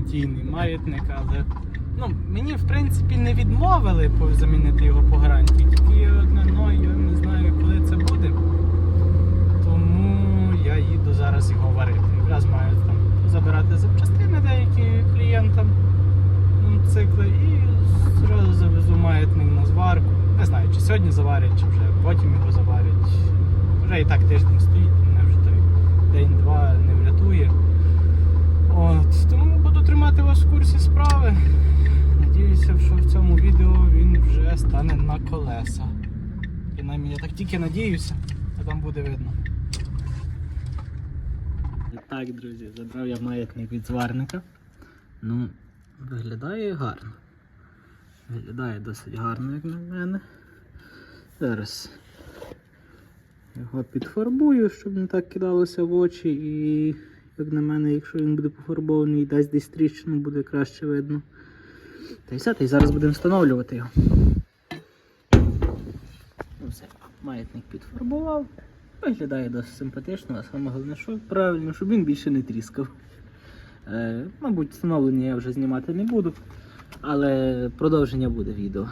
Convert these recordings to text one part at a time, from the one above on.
гарантійний маятник, але ну, мені в принципі не відмовили замінити його по гарантії. Тільки одне но, я не знаю, коли це буде. Тому я їду зараз його варити. Якраз маю там забирати запчастини деякі клієнтам мотоцикли і зразу завезу маятник на зварку. Не знаю, чи сьогодні заварять, чи вже потім його заварять. Вже і так тиждень стоїть, мене вже той день-два не врятує. От, тому буду тримати вас курсі справи. Надіюся, що в цьому відео він вже стане на колеса. Принаймні, я так тільки надіюся, а там буде видно. Так, друзі, забрав я маятник від зварника. Ну, виглядає гарно. Виглядає досить гарно, як на мене. Зараз його підфарбую, щоб не так кидалося в очі. І, як на мене, якщо він буде пофарбований і дасть десь тріщину, буде краще видно. Та й все, та й зараз будемо встановлювати його. Ну все, маятник підфарбував. Виглядає досить симпатично, а саме головне, що правильно, щоб він більше не тріскав. Е, мабуть, встановлення я вже знімати не буду, але продовження буде відео.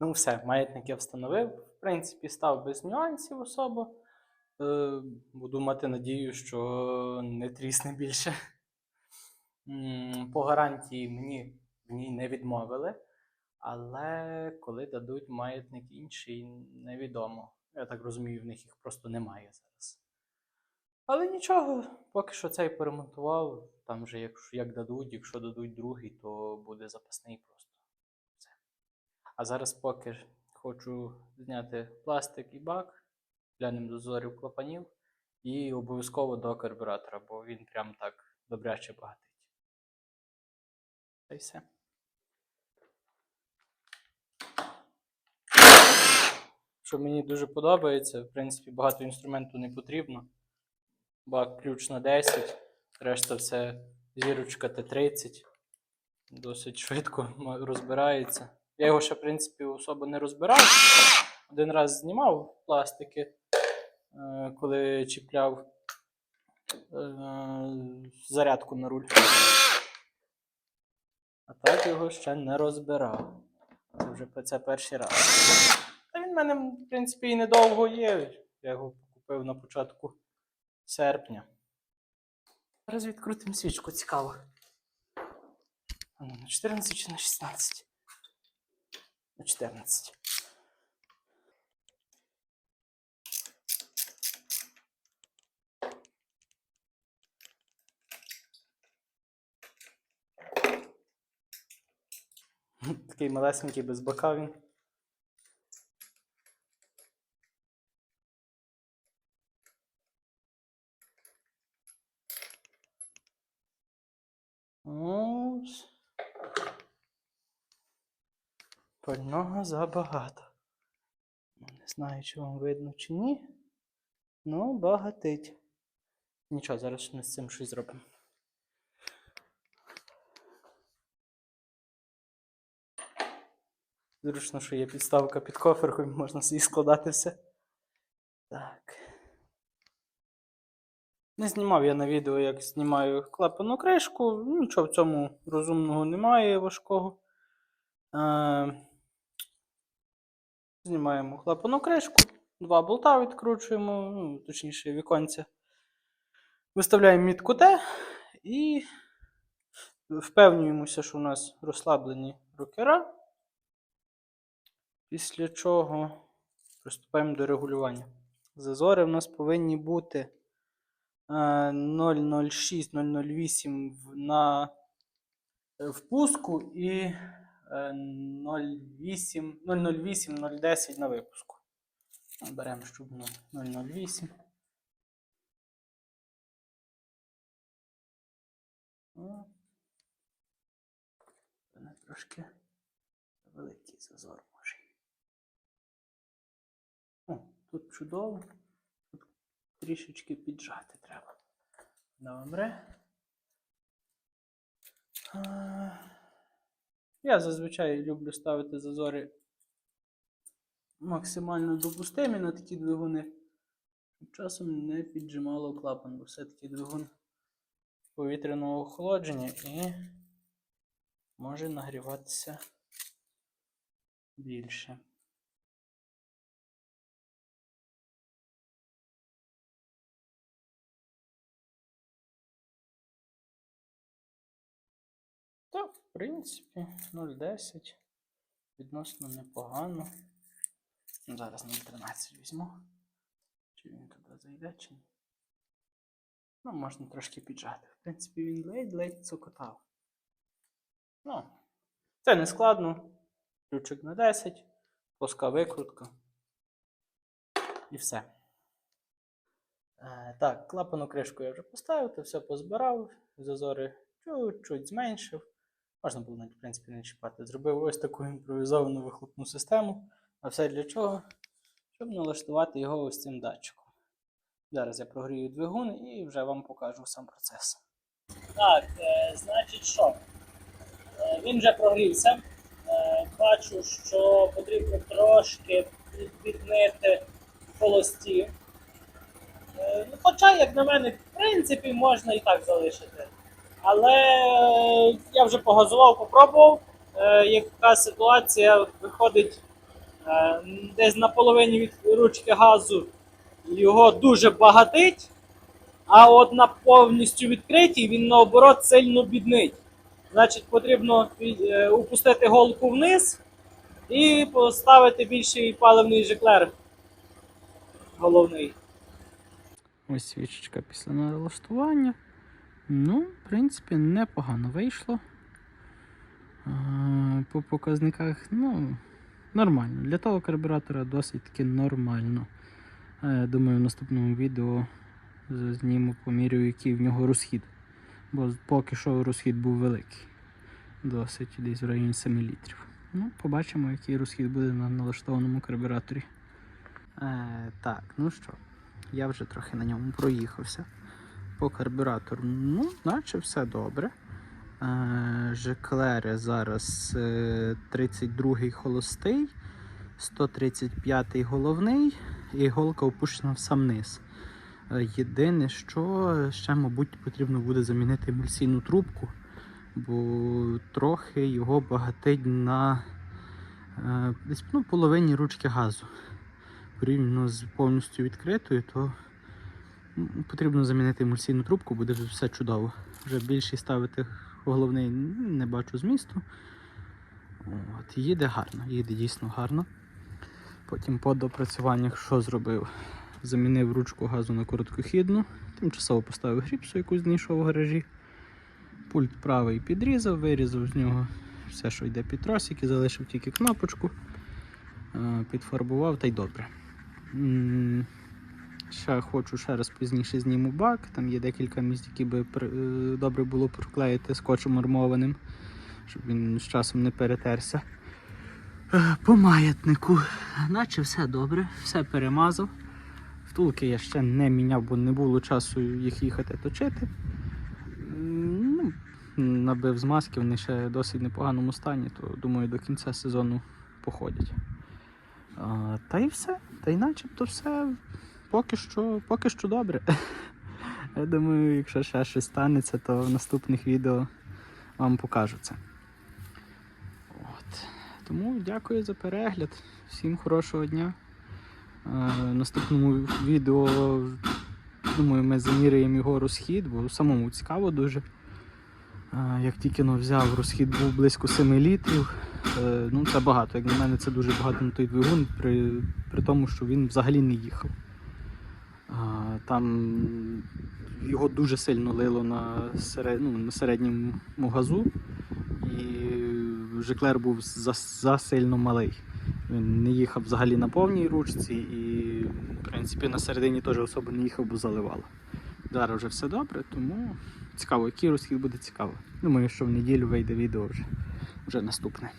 Ну, все, маятник я встановив. В принципі, став без нюансів особо. Е, буду мати надію, що не трісне більше. По гарантії мені в ній не відмовили. Але коли дадуть маятник інший, невідомо. Я так розумію, в них їх просто немає зараз. Але нічого, поки що цей поремонтував. Там вже якщо як дадуть, якщо дадуть другий, то буде запасний просто. Все. А зараз поки хочу зняти пластик і бак, глянемо до зорів клапанів і обов'язково до карбюратора, бо він прям так добряче багатить. Та й все. Що мені дуже подобається, в принципі, багато інструменту не потрібно. Бак ключ на 10, решта все зірочка Т30. Досить швидко розбирається. Я його ще, в принципі, особо не розбирав. Один раз знімав пластики, коли чіпляв е, зарядку на руль. А так його ще не розбирав. Це вже це перший раз. Та він в мене, в принципі, і недовго є. Я його купив на початку серпня. Зараз відкрутимо свічку, цікаво. На 14 чи на 16? На 14. Такий малесенький без бока він. Пального забагато. Не знаю, чи вам видно, чи ні. Ну, багатить. Нічого, зараз ми з цим щось зробимо. Зручно, що є підставка під кофер, хоч можна собі складати все. Так. Не знімав я на відео, як знімаю клапану кришку. Нічого в цьому розумного немає важкого. Е, Знімаємо клапану кришку, два болта відкручуємо, ну, точніше віконця. Виставляємо мітку Т і впевнюємося, що у нас розслаблені рокера. Після чого приступаємо до регулювання. Зазори в нас повинні бути е, 0,06-0,08 на е, впуску і е, 0,8 0,08-0,10 на випуску. Беремо, щоб ну, 0,08. О. Це не трошки великий зазор тут чудово. Тут трішечки піджати треба. Добре. Я зазвичай люблю ставити зазори максимально допустимі на такі двигуни. Щоб часом не піджимало клапан, бо все-таки двигун повітряного охолодження і може нагріватися більше. Принципі, 0,10 відносно непогано. Ну, Зараз 0,13 візьму. Чи він туди зайде, чи ні. Ну, можна трошки піджати. В принципі, він ледь-ледь цокотав. Ну, це не складно. Ключик на 10, плоска викрутка. І все. Е, так, клапану кришку я вже поставив, то все позбирав, зазори чуть-чуть зменшив. Можна було в принципі, не чіпати. Зробив ось таку імпровізовану вихлопну систему. А все для чого? Щоб налаштувати його ось цим датчиком. Зараз я прогрію двигун і вже вам покажу сам процес. Так, е, значить що? Е, він вже прогрівся. Е, бачу, що потрібно трошки відмити холості. Е, ну, хоча, як на мене, в принципі, можна і так залишити. Але е, я вже погазував, попробував. Е, яка ситуація виходить е, десь на половині від ручки газу його дуже багатить, а от на повністю відкритій він наоборот сильно біднить. Значить, потрібно упустити голку вниз і поставити більший паливний жиклер головний. Ось свічечка після налаштування. Ну, в принципі, непогано вийшло. По показниках, ну, нормально. Для того карбюратора досить таки нормально. Думаю, в наступному відео зніму поміряю, який в нього розхід. Бо поки що розхід був великий. Досить десь в районі 7 літрів. Ну, побачимо, який розхід буде на налаштованому карбюраторі. Е, так, ну що, я вже трохи на ньому проїхався. По карбюратору, ну, наче все добре. Е, Жеклери зараз е, 32-й холостий, 135-й головний і голка опущена в сам низ. Е, Єдине, що ще, мабуть, потрібно буде замінити емульсійну трубку, бо трохи його багатить на е, десь ну, половині ручки газу. Порівняно з повністю відкритою, то потрібно замінити емульсійну трубку, буде все чудово. Вже більший ставити головний не бачу змісту. От, їде гарно, їде дійсно гарно. Потім по допрацюваннях що зробив? Замінив ручку газу на короткохідну, тимчасово поставив гріпсу, яку знайшов в гаражі. Пульт правий підрізав, вирізав з нього все, що йде під тросики, залишив тільки кнопочку, е, підфарбував та й добре. Ще хочу ще раз пізніше зніму бак. Там є декілька місць, які би е, добре було проклеїти скотчем армованим, щоб він з часом не перетерся. Е, По маятнику, наче все добре, все перемазав. Втулки я ще не міняв, бо не було часу їх їхати точити. Ну, набив змазки, вони ще в досить непоганому стані, то думаю, до кінця сезону походять. А, та й все. Та й начебто все поки що, поки що добре. Я думаю, якщо ще щось станеться, то в наступних відео вам покажу це. От. Тому дякую за перегляд. Всім хорошого дня. Е, наступному відео, думаю, ми заміряємо його розхід, бо самому цікаво дуже. Е, Як тільки но взяв, розхід був близько 7 літрів. Е, Ну, це багато. Як на мене, це дуже багато на той двигун, при, при тому, що він взагалі не їхав. Там його дуже сильно лило на, серед, ну, на середньому газу, і Жеклер був за, засильно малий. Він не їхав взагалі на повній ручці і, в принципі, на середині теж особо не їхав, бо заливало. Зараз вже все добре, тому цікаво, який розхід буде цікаво. Думаю, що в неділю вийде відео вже, вже наступне.